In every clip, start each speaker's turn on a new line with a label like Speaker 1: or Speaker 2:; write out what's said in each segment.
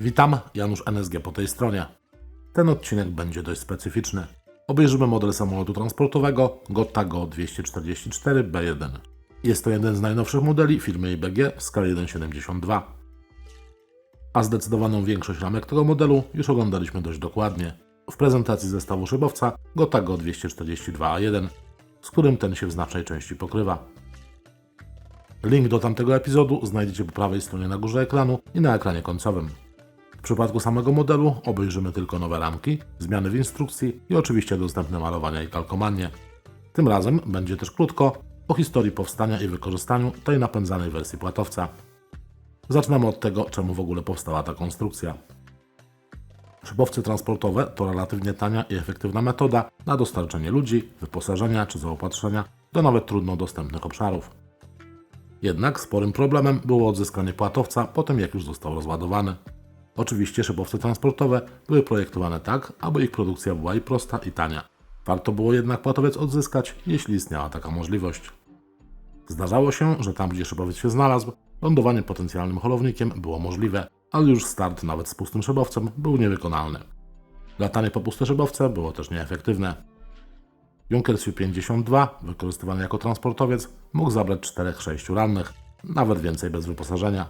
Speaker 1: Witam, Janusz NSG po tej stronie. Ten odcinek będzie dość specyficzny. Obejrzymy model samolotu transportowego Gotta Go 244B1. Jest to jeden z najnowszych modeli firmy IBG w skali 1.72. A zdecydowaną większość ramek tego modelu już oglądaliśmy dość dokładnie w prezentacji zestawu szybowca Gotta Go 242A1, z którym ten się w znacznej części pokrywa. Link do tamtego epizodu znajdziecie po prawej stronie na górze ekranu i na ekranie końcowym. W przypadku samego modelu obejrzymy tylko nowe ramki, zmiany w instrukcji i oczywiście dostępne malowania i kalkomanie. Tym razem będzie też krótko o historii powstania i wykorzystaniu tej napędzanej wersji płatowca. Zaczynamy od tego, czemu w ogóle powstała ta konstrukcja. Szybowce transportowe to relatywnie tania i efektywna metoda na dostarczenie ludzi, wyposażenia czy zaopatrzenia do nawet trudno dostępnych obszarów. Jednak sporym problemem było odzyskanie płatowca po tym, jak już został rozładowany. Oczywiście szybowce transportowe były projektowane tak, aby ich produkcja była i prosta i tania. Warto było jednak płatowiec odzyskać, jeśli istniała taka możliwość. Zdarzało się, że tam, gdzie szybowiec się znalazł, lądowanie potencjalnym holownikiem było możliwe, ale już start nawet z pustym szybowcem był niewykonalny. Latanie po puste szybowce było też nieefektywne. Junkers Su-52, wykorzystywany jako transportowiec, mógł zabrać 4-6 rannych, nawet więcej bez wyposażenia.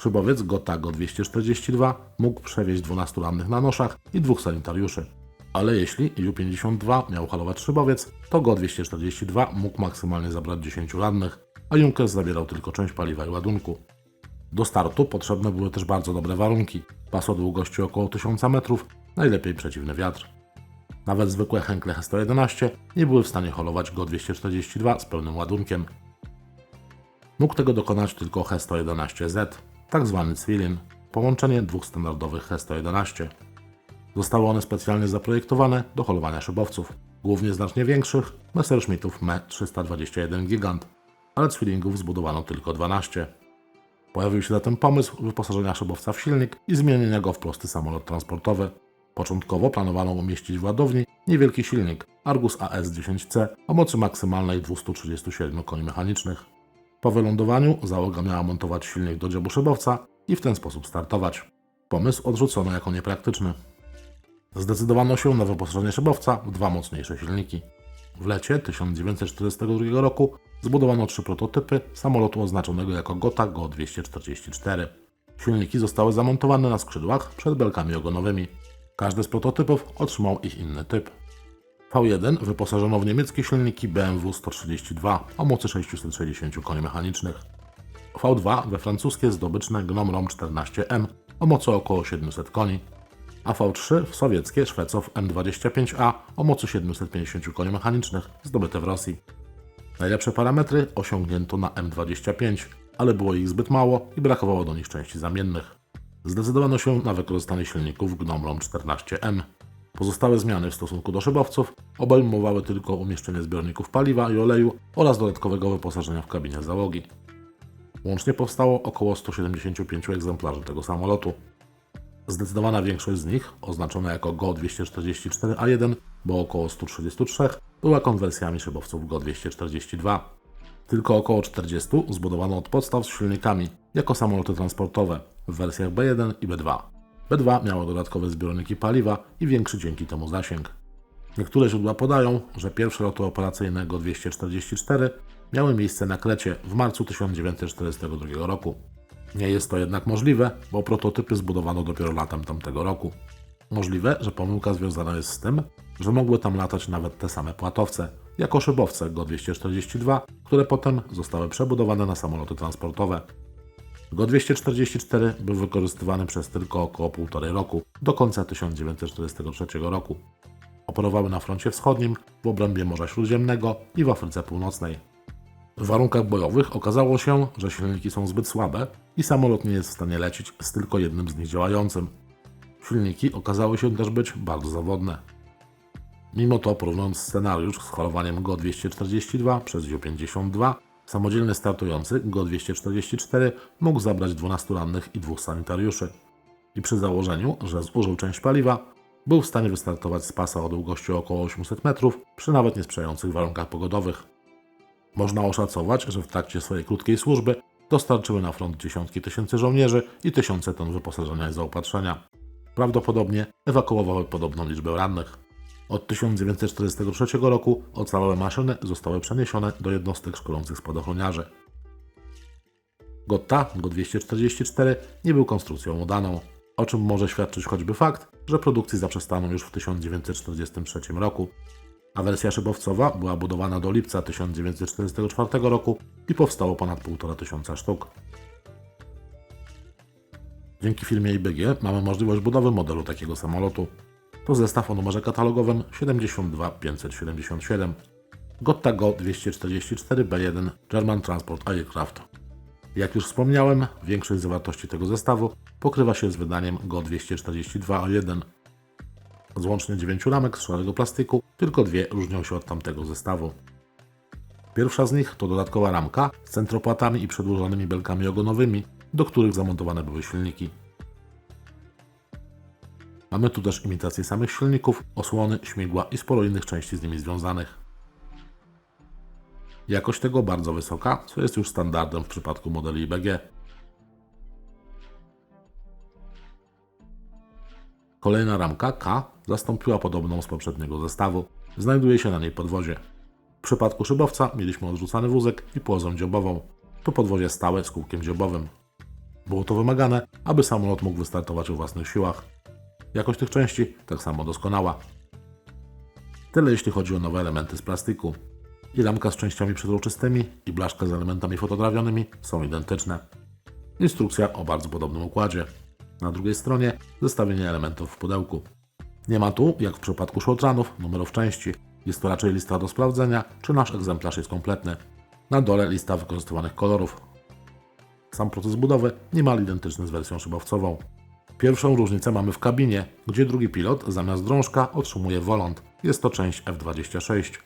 Speaker 1: Szybowiec Gota Go 242 mógł przewieźć 12 rannych na noszach i dwóch sanitariuszy. Ale jeśli Ju-52 miał halować szybowiec, to Go 242 mógł maksymalnie zabrać 10 rannych, a Junkers zabierał tylko część paliwa i ładunku. Do startu potrzebne były też bardzo dobre warunki. Pas o długości około 1000 metrów, najlepiej przeciwny wiatr. Nawet zwykłe Henkle He-111 nie były w stanie holować Go 242 z pełnym ładunkiem. Mógł tego dokonać tylko He-111Z, tak zwany Zwilin, połączenie dwóch standardowych He-111. Zostały one specjalnie zaprojektowane do holowania szybowców, głównie znacznie większych Messerschmittów Me 321 Gigant, ale Zwillingów zbudowano tylko 12. Pojawił się zatem pomysł wyposażenia szybowca w silnik i zmienienia go w prosty samolot transportowy. Początkowo planowano umieścić w ładowni niewielki silnik Argus AS-10C o mocy maksymalnej 237 koni mechanicznych. Po wylądowaniu załoga miała montować silnik do dziobu szybowca i w ten sposób startować. Pomysł odrzucono jako niepraktyczny. Zdecydowano się na wyposażenie szybowca w dwa mocniejsze silniki. W lecie 1942 roku zbudowano trzy prototypy samolotu oznaczonego jako Gota Go-244. Silniki zostały zamontowane na skrzydłach przed belkami ogonowymi. Każdy z prototypów otrzymał ich inny typ. V1 wyposażono w niemieckie silniki BMW 132 o mocy 660 koni mechanicznych. V2 we francuskie zdobyczne Gnome Rom 14M o mocy około 700 koni, a V3 w sowieckie Szwecow M25A o mocy 750 koni mechanicznych zdobyte w Rosji. Najlepsze parametry osiągnięto na M25, ale było ich zbyt mało i brakowało do nich części zamiennych. Zdecydowano się na wykorzystanie silników Gnome Rom 14M. Pozostałe zmiany w stosunku do szybowców obejmowały tylko umieszczenie zbiorników paliwa i oleju oraz dodatkowego wyposażenia w kabinie załogi. Łącznie powstało około 175 egzemplarzy tego samolotu. Zdecydowana większość z nich, oznaczona jako Go-244A1, bo około 133, była konwersjami szybowców Go-242. Tylko około 40 zbudowano od podstaw z silnikami, jako samoloty transportowe, w wersjach B1 i B2. B2 miało dodatkowe zbiorniki paliwa i większy dzięki temu zasięg. Niektóre źródła podają, że pierwsze loty operacyjne Go-244 miały miejsce na Krecie w marcu 1942 roku. Nie jest to jednak możliwe, bo prototypy zbudowano dopiero latem tamtego roku. Możliwe, że pomyłka związana jest z tym, że mogły tam latać nawet te same płatowce, jako szybowce Go-242, które potem zostały przebudowane na samoloty transportowe. Go-244 był wykorzystywany przez tylko około półtorej roku, do końca 1943 roku. Operowały na froncie wschodnim, w obrębie Morza Śródziemnego i w Afryce Północnej. W warunkach bojowych okazało się, że silniki są zbyt słabe i samolot nie jest w stanie lecieć z tylko jednym z nich działającym. Silniki okazały się też być bardzo zawodne. Mimo to, porównując scenariusz z holowaniem Go-242 przez Ju-52, samodzielnie startujący Go-244 mógł zabrać 12 rannych i dwóch sanitariuszy. I przy założeniu, że zużył część paliwa, był w stanie wystartować z pasa o długości około 800 metrów przy nawet niesprzyjających warunkach pogodowych. Można oszacować, że w trakcie swojej krótkiej służby dostarczyły na front dziesiątki tysięcy żołnierzy i tysiące ton wyposażenia i zaopatrzenia. Prawdopodobnie ewakuowały podobną liczbę rannych. Od 1943 roku ocalałe maszyny zostały przeniesione do jednostek szkolących spadochroniarzy. Gotta Go-244 nie był konstrukcją udaną, o czym może świadczyć choćby fakt, że produkcji zaprzestano już w 1943 roku, a wersja szybowcowa była budowana do lipca 1944 roku i powstało ponad 1,5 tysiąca sztuk. Dzięki firmie IBG mamy możliwość budowy modelu takiego samolotu. To zestaw o numerze katalogowym 72577 Gotta Go 244B1 German Transport Aircraft. Jak już wspomniałem, większość zawartości tego zestawu pokrywa się z wydaniem Go 242A1. Z łącznie 9 ramek z szarego plastyku, tylko dwie różnią się od tamtego zestawu. Pierwsza z nich to dodatkowa ramka z centropłatami i przedłużonymi belkami ogonowymi, do których zamontowane były silniki. Mamy tu też imitację samych silników, osłony, śmigła i sporo innych części z nimi związanych. Jakość tego bardzo wysoka, co jest już standardem w przypadku modeli IBG. Kolejna ramka K zastąpiła podobną z poprzedniego zestawu. Znajduje się na niej podwozie. W przypadku szybowca mieliśmy odrzucany wózek i płozę dziobową. To podwozie stałe z kółkiem dziobowym. Było to wymagane, aby samolot mógł wystartować o własnych siłach. Jakość tych części tak samo doskonała. Tyle jeśli chodzi o nowe elementy z plastiku. I ramka z częściami przezroczystymi i blaszka z elementami fotograwionymi są identyczne. Instrukcja o bardzo podobnym układzie. Na drugiej stronie zestawienie elementów w pudełku. Nie ma tu, jak w przypadku shortranów, numerów części. Jest to raczej lista do sprawdzenia, czy nasz egzemplarz jest kompletny. Na dole lista wykorzystywanych kolorów. Sam proces budowy niemal identyczny z wersją szybowcową. Pierwszą różnicę mamy w kabinie, gdzie drugi pilot zamiast drążka otrzymuje wolant. Jest to część F26.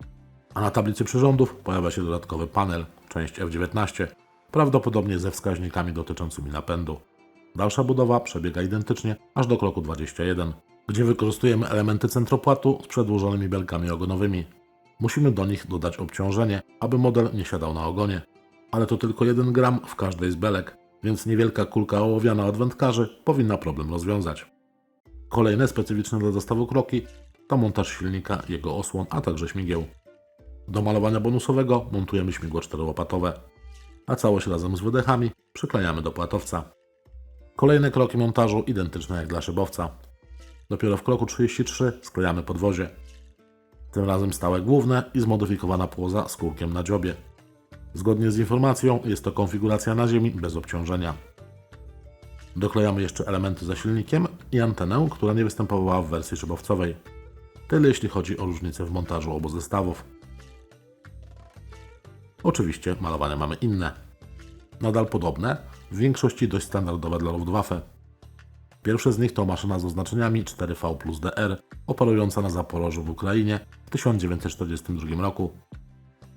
Speaker 1: A na tablicy przyrządów pojawia się dodatkowy panel, część F19, prawdopodobnie ze wskaźnikami dotyczącymi napędu. Dalsza budowa przebiega identycznie aż do kroku 21, gdzie wykorzystujemy elementy centropłatu z przedłużonymi belkami ogonowymi. Musimy do nich dodać obciążenie, aby model nie siadał na ogonie. Ale to tylko 1 gram w każdej z belek, więc niewielka kulka ołowiana od wędkarzy powinna problem rozwiązać. Kolejne specyficzne dla zestawu kroki to montaż silnika, jego osłon, a także śmigieł. Do malowania bonusowego montujemy śmigło czterołopatowe, a całość razem z wydechami przyklejamy do płatowca. Kolejne kroki montażu identyczne jak dla szybowca. Dopiero w kroku 33 sklejamy podwozie. Tym razem stałe główne i zmodyfikowana płoza z kółkiem na dziobie. Zgodnie z informacją jest to konfiguracja na ziemi bez obciążenia. Doklejamy jeszcze elementy za silnikiem i antenę, która nie występowała w wersji szybowcowej. Tyle jeśli chodzi o różnice w montażu obu zestawów. Oczywiście malowania mamy inne. Nadal podobne, w większości dość standardowe dla Luftwaffe. Pierwsze z nich to maszyna z oznaczeniami 4V plus DR, operująca na Zaporożu w Ukrainie w 1942 roku.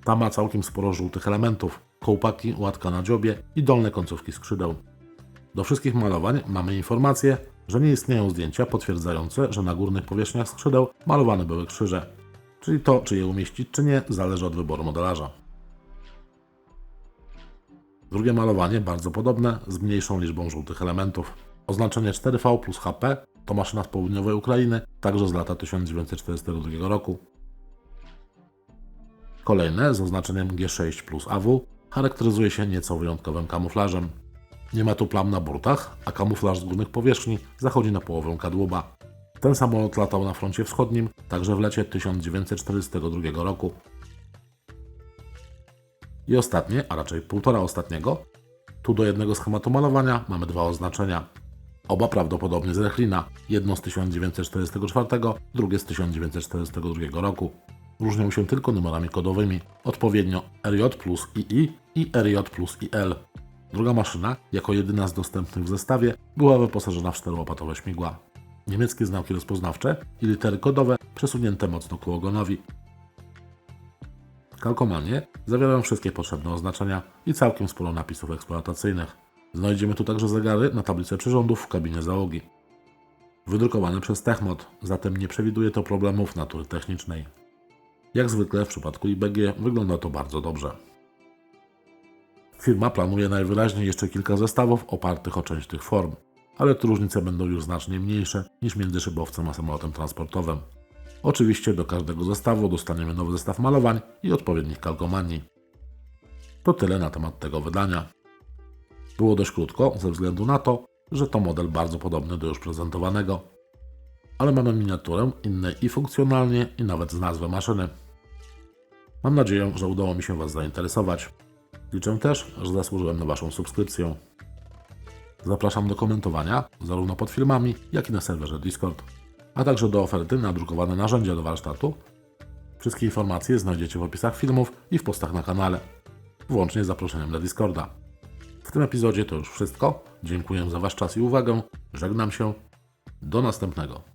Speaker 1: Ta ma całkiem sporo żółtych elementów, kołpaki, łatka na dziobie i dolne końcówki skrzydeł. Do wszystkich malowań mamy informację, że nie istnieją zdjęcia potwierdzające, że na górnych powierzchniach skrzydeł malowane były krzyże. Czyli to, czy je umieścić, czy nie, zależy od wyboru modelarza. Drugie malowanie, bardzo podobne, z mniejszą liczbą żółtych elementów. Oznaczenie 4V plus HP to maszyna z południowej Ukrainy, także z lata 1942 roku. Kolejne z oznaczeniem G6 plus AW charakteryzuje się nieco wyjątkowym kamuflażem. Nie ma tu plam na burtach, a kamuflaż z górnych powierzchni zachodzi na połowę kadłuba. Ten samolot latał na froncie wschodnim, także w lecie 1942 roku. I ostatnie, a raczej półtora ostatniego, tu do jednego schematu malowania mamy dwa oznaczenia. Oba prawdopodobnie z Rechlina, jedno z 1944, drugie z 1942 roku. Różnią się tylko numerami kodowymi, odpowiednio RJ plus II i RJ plus IL. Druga maszyna, jako jedyna z dostępnych w zestawie, była wyposażona w czterołopatowe śmigła. Niemieckie znaki rozpoznawcze i litery kodowe przesunięte mocno ku ogonowi. Kalkomanie zawierają wszystkie potrzebne oznaczenia i całkiem sporo napisów eksploatacyjnych. Znajdziemy tu także zegary na tablicę przyrządów w kabinie załogi. Wydrukowane przez Techmod, zatem nie przewiduje to problemów natury technicznej. Jak zwykle w przypadku IBG wygląda to bardzo dobrze. Firma planuje najwyraźniej jeszcze kilka zestawów opartych o część tych form, ale te różnice będą już znacznie mniejsze niż między szybowcem a samolotem transportowym. Oczywiście do każdego zestawu dostaniemy nowy zestaw malowań i odpowiednich kalkomanii. To tyle na temat tego wydania. Było dość krótko ze względu na to, że to model bardzo podobny do już prezentowanego. Ale mamy miniaturę innej i funkcjonalnie, i nawet z nazwy maszyny. Mam nadzieję, że udało mi się Was zainteresować. Liczę też, że zasłużyłem na Waszą subskrypcję. Zapraszam do komentowania zarówno pod filmami, jak i na serwerze Discord, a także do oferty na drukowane narzędzia do warsztatu. Wszystkie informacje znajdziecie w opisach filmów i w postach na kanale, włącznie z zaproszeniem na Discorda. W tym epizodzie to już wszystko. Dziękuję za Wasz czas i uwagę. Żegnam się. Do następnego.